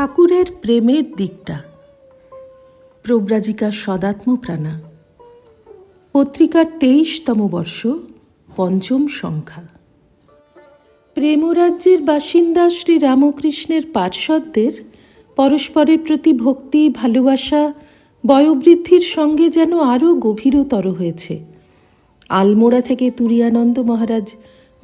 ঠাকুরের প্রেমের দিকটা। প্রব্রাজিকা সদাত্মপ্রাণা। পত্রিকার তেইশতম বর্ষ, পঞ্চম সংখ্যা। প্রেমরাজ্যের বাসিন্দা শ্রী রামকৃষ্ণের পার্শ্বদের পরস্পরের প্রতি ভক্তি, ভালোবাসা, বয়োবৃদ্ধির সঙ্গে যেন আরও গভীরতর হয়েছে। আলমোড়া থেকে তুরিয়ানন্দ মহারাজ,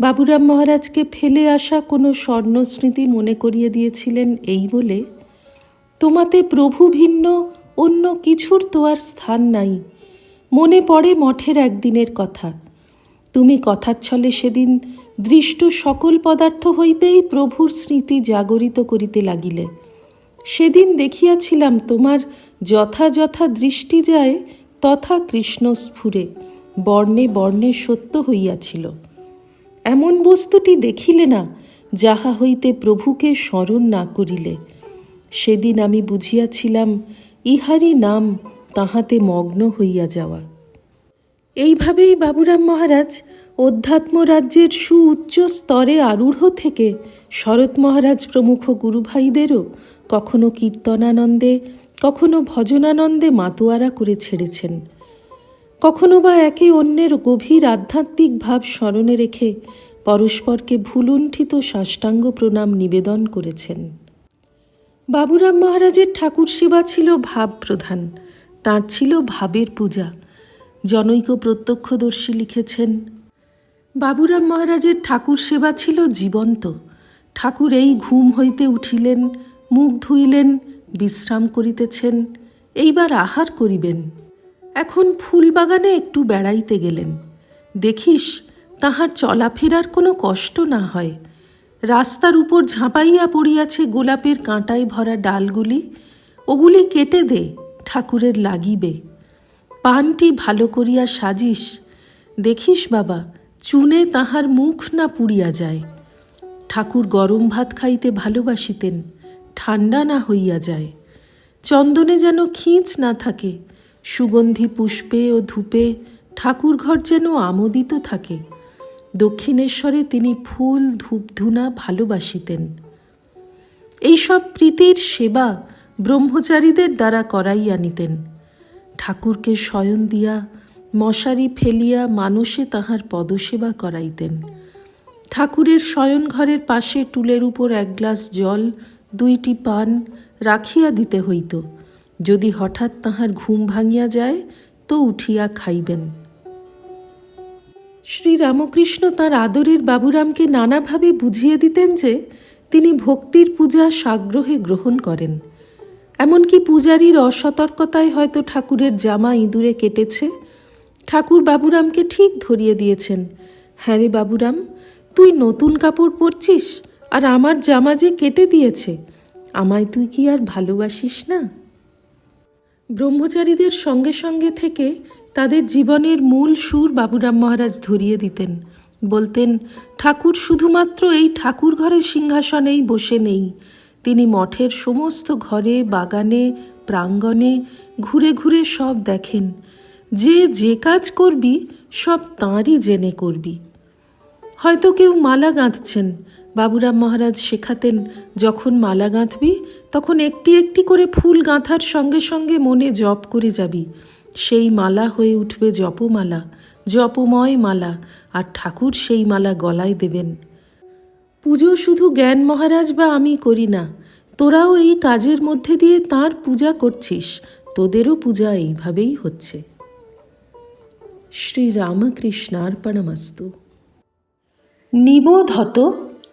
বাবুরাম মহারাজকে ফেলে আসা কোনো স্বর্ণস্মৃতি মনে করিয়ে দিয়েছিলেন এই বলে তোমাতে প্রভু ভিন্ন, অন্য কিছুর তো আর স্থান নাই। মনে পড়ে মঠের একদিনের কথা। তুমি কথার ছলে সেদিন দৃষ্ট সকল পদার্থ হইতেই প্রভুর স্মৃতি জাগরিত করিতে লাগিলে। সেদিন দেখিয়াছিলাম তোমার যথাযথা দৃষ্টি যায় তথা কৃষ্ণ স্ফুরে বর্ণে বর্ণে সত্য হইয়াছিল। এমন বস্তুটি দেখিলে না, যাহা হইতে প্রভুকে স্মরণ না করিলে। সেদিন আমি বুঝিয়াছিলাম, ইহারই নাম তাহাতে মগ্ন হইয়া যাওয়া। এইভাবেই বাবুরাম মহারাজ অধ্যাত্ম রাজ্যের সুউচ্চ স্তরে আরূঢ় থেকে শরৎ মহারাজ প্রমুখ গুরুভাইদেরও কখনো কীর্তনানন্দে, কখনো ভজনানন্দে মাতোয়ারা করে ছেড়েছেন। কখনো বা একে অন্যের গভীর আধ্যাত্মিক ভাব স্মরণে রেখে পরস্পরকে ভুলুণ্ঠিত সাষ্টাঙ্গ প্রণাম নিবেদন করেছেন। বাবুরাম মহারাজের ঠাকুর সেবা ছিল ভাব প্রধান। তাঁর ছিল ভাবের পূজা। জনৈক প্রত্যক্ষদর্শী লিখেছেন, বাবুরাম মহারাজের ঠাকুর সেবা ছিল জীবন্ত। ঠাকুর এই ঘুম হইতে উঠিলেন, মুখ ধুইলেন, বিশ্রাম করিতেছেন, এইবার আহার করিবেন। এখন ফুলবাগানে একটু বেড়াইতে গেলেন। দেখিস, তাহার চলাফেরার কোনো কষ্ট না হয়। রাস্তার উপর ঝাঁপাইয়া পড়িয়াছে গোলাপের কাঁটায় ভরা ডালগুলি। ওগুলি কেটে দে, ঠাকুরের লাগিবে। পানটি ভালো করিয়া সাজিস। দেখিস বাবা, চুনে তাহার মুখ না পুড়িয়া যায়। ঠাকুর গরম ভাত খাইতে ভালোবাসিতেন ঠান্ডা না হইয়া যায়। চন্দনে যেন খিঁচ না থাকে, সুগন্ধি পুষ্পে ও ধূপে ঠাকুর ঘর যেন আমোদিত থাকে। দক্ষিণেশ্বরে তিনি ফুল ধূপধুনা ভালোবাসিতেন। এইসব প্রীতির সেবা ব্রহ্মচারীদের দ্বারা করাইয়া নিতেন। ঠাকুরকে শয়ন দিয়া, মশারি ফেলিয়া মানুষে তাহার পদসেবা করাইতেন। ঠাকুরের শয়ন ঘরের পাশে টুলের উপর এক গ্লাস জল, দুইটি পান রাখিয়া দিতে হইত। যদি হঠাৎ তাহার ঘুম ভাঙিয়া যায়, তো উঠিয়া খাইবেন। শ্রী রামকৃষ্ণ তাঁর আদরের বাবুরামকে নানাভাবে বুঝিয়ে দিতেন যে তিনি ভক্তির পূজা সাগ্রহে গ্রহণ করেন। এমনকি পূজারীর অসতর্কতায় হয়তো ঠাকুরের জামা ইঁদুরে কেটেছে। ঠাকুর বাবুরামকে ঠিক ধরিয়ে দিয়েছেন হ্যাঁ রে বাবুরাম, তুই নতুন কাপড় পরছিস আর আমার জামা যে কেটে দিয়েছে, আমায় তুই কি আর ভালোবাসিস না? ব্রহ্মচারীদের সঙ্গে সঙ্গে থেকে তাদের জীবনের মূল সুর বাবুরাম মহারাজ ধরিয়ে দিতেন। বলতেন, ঠাকুর শুধুমাত্র এই ঠাকুর ঘরের সিংহাসনেই বসে নেই। তিনি মঠের সমস্ত ঘরে, বাগানে, প্রাঙ্গণে ঘুরে ঘুরে সব দেখেন। যে যে কাজ করবি, সব তাঁরই জেনে করবি। হয়তো কেউ মালা গাঁথছেন বাবুরাম মহারাজ শেখাতেন, যখন মালা গাঁথবি, তখন একটি একটি করে ফুল গাঁথার সঙ্গে সঙ্গে মনে জপ করে যাবি। সেই মালা হয়ে উঠবে জপমালা, জপময় মালা, আর ঠাকুর সেই মালা গলায় দেবেন। পুজো শুধু জ্ঞান মহারাজ বা আমি করি না, তোরাও এই কাজের মধ্যে দিয়ে তার পূজা করছিস, তোদেরও পূজা এইভাবেই হচ্ছে। শ্রী রামকৃষ্ণার্পণমস্তু নিবোধত